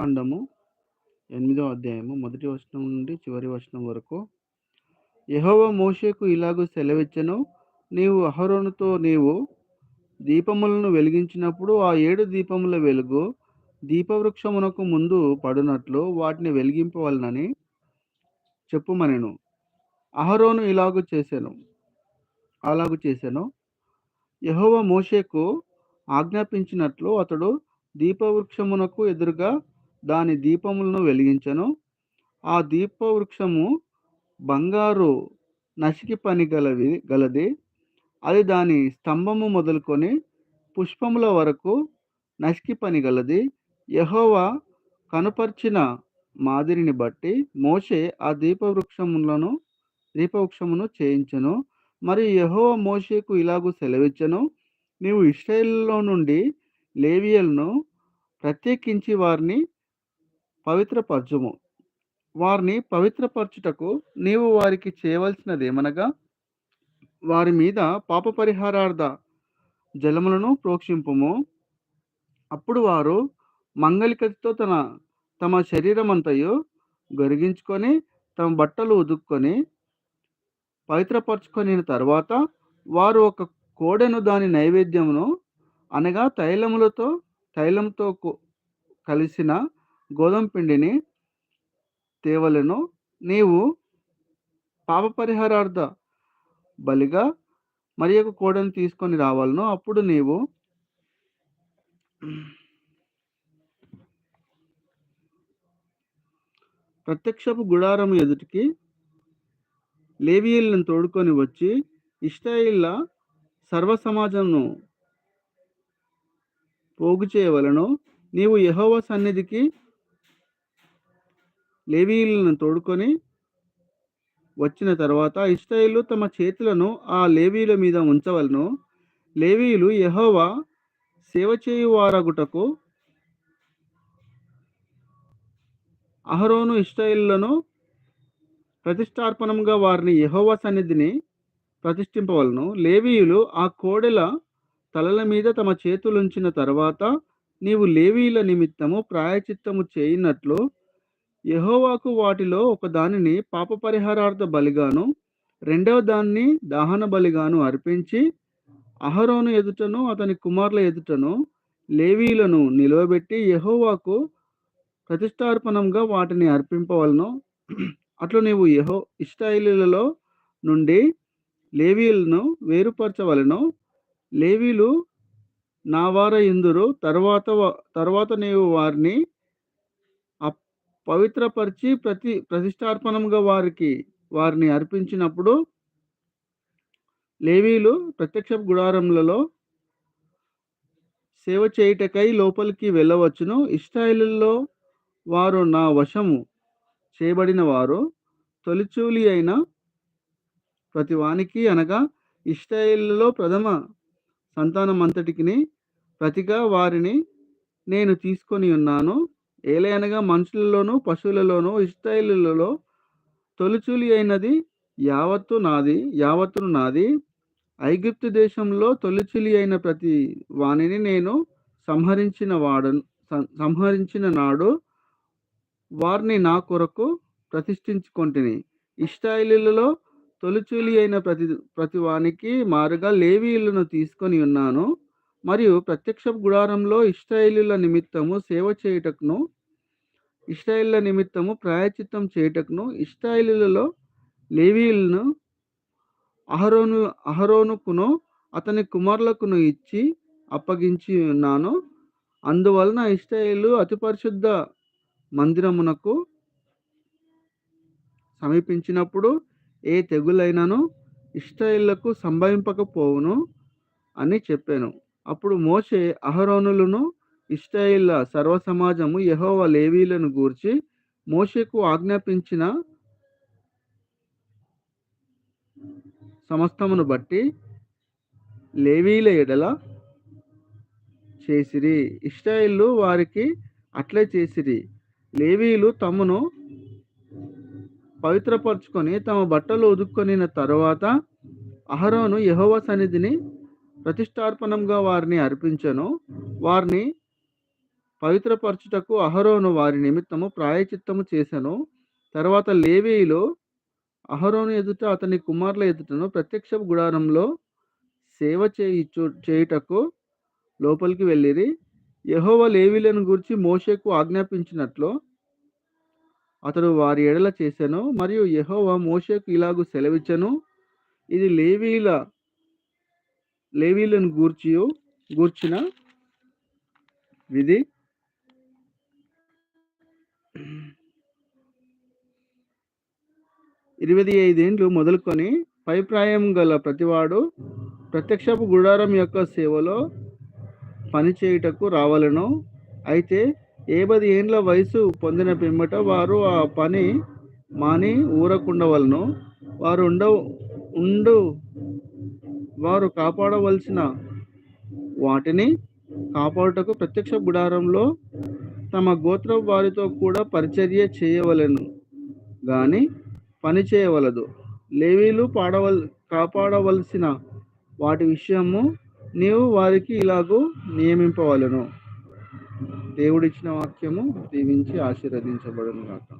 కాండము ఎనిమిదో అధ్యాయము మొదటి వచనం నుండి చివరి వచనం వరకు. యహోవ మోషేకు ఇలాగూ సెలవిచ్చను నీవు అహరోనుతో నీవు దీపములను వెలిగించినప్పుడు ఆ ఏడు దీపముల వెలుగు దీపవృక్షమునకు ముందు పడునట్లు వాటిని వెలిగింపవలనని చెప్పుమనెను. అహరోను ఇలాగు చేశాను అలాగు చేశాను యహోవ మోషేకు ఆజ్ఞాపించినట్లు అతడు దీపవృక్షమునకు ఎదురుగా దాని దీపములను వెలిగించను. ఆ దీపవృక్షము బంగారు నసికి పని గలవి గలది. అది దాని స్తంభము మొదలుకొని పుష్పముల వరకు నసికి పని గలది. యహోవా కనుపర్చిన మాదిరిని బట్టి మోషే ఆ దీపవృక్షములను దీపవృక్షమును చేయించను. మరి యహో మోషేకు ఇలాగూ సెలవిచ్చను. నీవు ఇశ్రాయేలులో నుండి లేవియలను ప్రత్యేకించి వారిని పవిత్రపరచుము. వారిని పవిత్రపరచుటకు నీవు వారికి చేయవలసినదేమనగా వారి మీద పాప పరిహారార్థ జలములను ప్రోక్షింపుము. అప్పుడు వారు మంగళికతో తన తమ శరీరమంతయు గొరిగించుకొని తమ బట్టలు ఉదుక్కొని పవిత్రపరచుకొని తర్వాత వారు ఒక కోడెను దాని నైవేద్యమును అనగా తైలములతో తైలంతో కలిసిన గోధుమ పిండిని తేవలను. నీవు పాప పరిహారార్థ బలిగా మరి ఒక కోడను తీసుకొని రావాలను. అప్పుడు నీవు ప్రత్యక్షపు గుడారం ఎదుటికి లేవియల్ని తోడుకొని వచ్చి ఇష్టాయిల్ల సర్వ సమాజంను పోగు చేయవలను. నీవు యహోవ సన్నిధికి లేవీయులను తోడుకొని వచ్చిన తర్వాత ఇస్రాయిలు తమ చేతులను ఆ లేవీల మీద ఉంచవలను. లేవీలు యహోవా సేవ చేయువారగుటకు అహరోను ఇస్రాయేలులను ప్రతిష్టార్పణంగా వారిని యహోవా సన్నిధిని ప్రతిష్ఠింపవలను. లేవీయులు ఆ కోడెల తలల మీద తమ చేతులుంచిన తర్వాత నీవు లేవీల నిమిత్తము ప్రాయచిత్తము చేయనట్లు యెహోవాకు వాటిలో ఒక దానిని పాప పరిహారార్థ బలిగాను రెండవ దాన్ని దహన బలిగాను అర్పించి అహరోను ఎదుటను అతని కుమారుల ఎదుటను లేవీలను నిలవబెట్టి యహోవాకు ప్రతిష్టార్పణంగా వాటిని అర్పింపవలను. అట్లు నీవు యహో ఇష్టాయిలలో నుండి లేవీలను వేరుపరచవలను. లేవీలు నా వార ఇందురు తర్వాత తర్వాత నీవు వారిని పవిత్రపరిచి ప్రతి ప్రతిష్టార్పణంగా వారికి వారిని అర్పించినప్పుడు లేవీలు ప్రత్యక్ష గుడారములలో సేవ చేయుటకై లోపలికి వెళ్ళవచ్చును. ఇస్రాయేలులో వారు నా వశము చేయబడిన వారు తొలిచూలి అయిన ప్రతి వానికి అనగా ఇస్రాయేలులో ప్రథమ సంతానం అంతటికి ప్రతిగా వారిని నేను తీసుకొని ఉన్నాను. ఏలైనగా మనుషులలోనూ పశువులలోనూ ఇష్టైలులలో తొలిచూలి అయినది యావత్తు నాది యావత్తును నాది. ఐగుప్తు దేశంలో తొలిచులి అయిన ప్రతి వానిని నేను సంహరించిన వాడు సంహరించిన నాడు వారిని నా కొరకు ప్రతిష్ఠించుకుంటుని. ఇష్టాయిలులలో తొలిచూలి అయిన ప్రతి ప్రతి వానికి మారుగా లేవీలను తీసుకొని ఉన్నాను. మరియు ప్రత్యక్ష గుడారంలో ఇస్రాయేలీల నిమిత్తము సేవ చేయుటకును ఇస్రాయేళ్ళ నిమిత్తము ప్రాయచిత్తం చేయుటకును ఇస్రాయేలీలలో లేవీలను అహరోను అహరోనుకును అతని కుమారులకును ఇచ్చి అప్పగించి ఉన్నాను అందువలన ఇస్రాయేలు అతి పరిశుద్ధ మందిరమునకు సమీపించినప్పుడు ఏ తెగులైనను ఇష్టాయిళ్ళకు సంభవింపకపోవును అని చెప్పాను. అప్పుడు మోషే అహరోనులను ఇస్రాయేళ్ళ సర్వ సమాజము యహోవ లేవీలను గూర్చి మోషేకు ఆజ్ఞాపించిన సమస్తమును బట్టి లేవీల ఎడల చేసిరి. ఇస్రాయేళ్ళు వారికి అట్లే చేసిరి. లేవీలు తమను పవిత్రపరచుకొని తమ బట్టలు ఉదుక్కొనిన తర్వాత అహరోను యహోవ సన్నిధిని ప్రతిష్టార్పణంగా వారిని అర్పించను. వారిని పవిత్రపరచుటకు అహరోను వారి నిమిత్తము ప్రాయచిత్తము చేశాను తర్వాత లేవేయిలో అహరోను ఎదుట అతని కుమారుల ఎదుటను ప్రత్యక్ష గుడారంలో సేవ చేయిచు చేయుటకు లోపలికి వెళ్ళిరి. యహోవ లేవీలను గూర్చి మోషేకు ఆజ్ఞాపించినట్లు అతడు వారి ఎడల చేశాను మరియు యహోవ మోషేకు ఇలాగూ సెలవిచ్చెను. ఇది లేవీల లేవీలను గూర్చియు గూర్చిన విధి. ఇరవై ఐదేండ్లు మొదలుకొని పైప్రాయం గల ప్రతివాడు ప్రత్యక్షపు గుడారం యొక్క సేవలో పనిచేయుటకు రావాలను. అయితే ఏ పది ఏండ్ల వయసు పొందిన పిమ్మట వారు ఆ పని మాని ఊరకుండవలను. వారు ఉండ ఉండు వారు కాపాడవలసిన వాటిని కాపాడుటకు ప్రత్యక్ష గుడారంలో తమ గోత్ర వారితో కూడా పరిచర్య చేయవలెను. కానీ పని చేయవలదు. లేవీలు పాడవల్ కాపాడవలసిన వాటి విషయము నీవు వారికి ఇలాగూ నియమింపవలను. దేవుడిచ్చిన వాక్యము దీవించి ఆశీర్వదించబడును గాక